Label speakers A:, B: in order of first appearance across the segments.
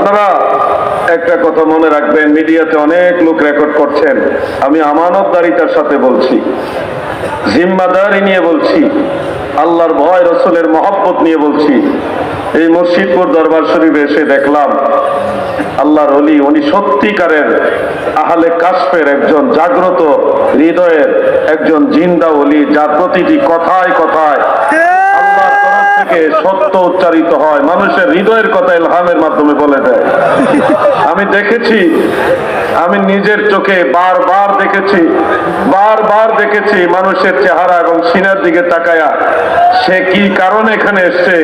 A: আপনারা একটা কথা মনে রাখবেন, মিডিয়াতে অনেক লোক রেকর্ড করছেন। আমি আমানতদারিতার সাথে বলছি, জিম্মাদারি নিয়ে বলছি, আল্লাহর ভয়, রসুলের মহব্বত নিয়ে বলছি। এই মুর্শিদপুর দরবার শরীফে এসে দেখলাম, আল্লাহর অলি উনি সত্যিকারের আহলে কাশফের একজন জাগ্রত হৃদয়ের একজন জিন্দা অলি যার প্রতিটি কথায় কথায় থেকে সত্য উচ্চারিত হয়। মানুষের হৃদয়ের কথা ইলহামের মাধ্যমে বলে দেয়। আমি দেখেছি, আমি নিজের চোখে বারবার দেখেছি বারবার দেখেছি মানুষের চেহারা এবং সিনার দিকে তাকায়া। সে কি কারণে এখানে এসছে?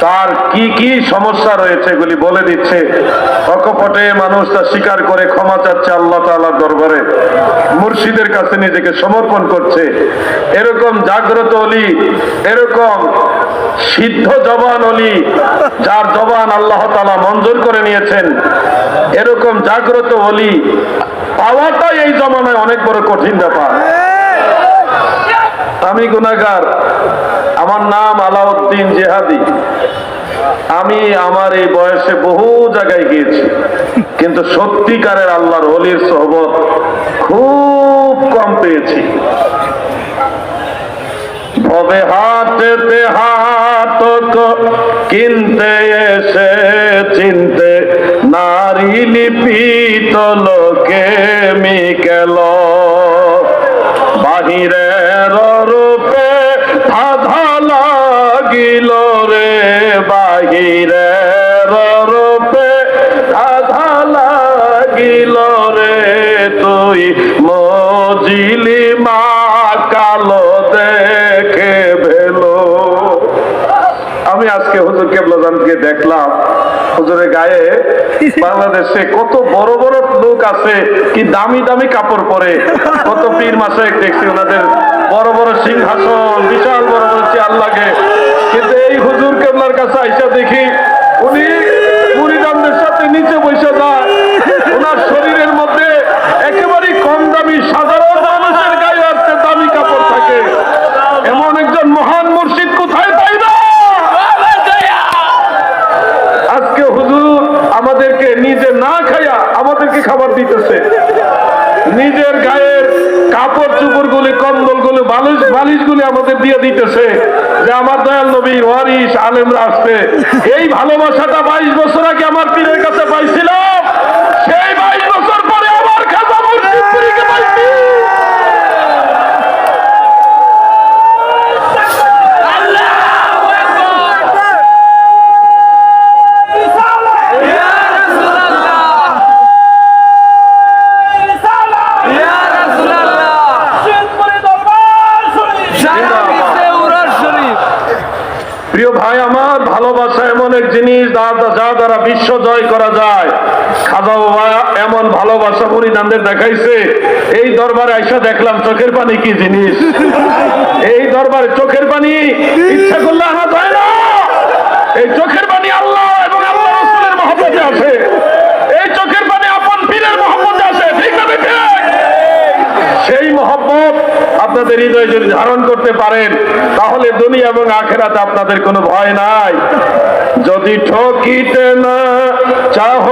A: তার কি কি সমস্যা রয়েছে এগুলি বলে দিচ্ছে। অকপটে মানুষ তা স্বীকার করে ক্ষমা চাচ্ছে আল্লাহ তাআলার দরবারে। মুর্শিদের কাছে নিজেকে সমর্পণ করছে। এরকম জাগ্রত অলি, এরকম সিদ্ধ জবান অলি, যার জবান আল্লাহ তালা মঞ্জুর করে নিয়েছেন, এরকম জাগ্রত অলি পাওয়াটাই এই জমানায় অনেক বড় কঠিন ব্যাপার। আমি গুনাগার আমার নাম আলাউদ্দিন জেহাদি। আমি আমার এই বয়সে বহু জায়গায় গিয়েছি। কিন্তু সত্যিকারের আল্লাহর অলির সহবত খুব কম পেয়েছি। ভবে হাতেতে হাত কিনতে এসে চিনতে নারী লিপিত লোকে মিকেল আজকে হুজুর কেবলাজানকে দেখলাম, হুজুরের গায়ে বাংলাদেশে কত বড় বড় লোক আছে, কি দামি দামি কাপড় পরে। কত পীর মাসে দেখছি, ওনাদের বড় বড় সিংহাসন, বিশাল বড় বড় চেয়ার লাগে। কিন্তু এই হুজুর কেবলার কাছে আইসা দেখি, উনি মুরিদানদের সাথে নিচে বসে যায় ওনার শরীরের মধ্যে একেবারেই কম দামি সাধারণ মানুষের গায়ে আছে দামি কাপড় থাকে এমন একজন মহান মুর্শিদ কোথায় পাই না আজকে হুজুর আমাদেরকে নিজে না খাইয়া আমাদেরকে খাবার দিতেছে। নিজের গায়ের কাপড় চুপড় গুলি কম্বল গুলি বালিশ বালিশ গুলি আমাদের দিয়ে দিতেছে যে আমার দয়াল নবী ওয়ারিস আলেমরা আসছে। এই ভালোবাসাটা বাইশ বছর আগে আমার পীরের কাছে পাইছিলাম। প্রিয় ভাই আমার, ভালোবাসা এমন এক জিনিস যা- দ্বারা বিশ্ব জয় করা যায়। খাজা এমন ভালোবাসা পরিণামদের দেখাইছে। এই দরবারে আইসা দেখলাম চোখের পানি কি জিনিস। এই দরবারে চোখের পানি ইচ্ছা করলে আনা যায় না এই চোখের পানি আল্লাহ এবং আল্লাহ রসুলের মহব্বতে আছে এই চোখের পানি আপন পীরের মহব্বতে আছে ঠিক না ঠিক সেই মহব্বত আপনাদের হৃদয়ে যদি ধারণ করতে পারেন, তাহলে দুনিয়া এবং আখেরাতে আপনাদের কোনো ভয় নাই। যদি ঠকিতে না চাহ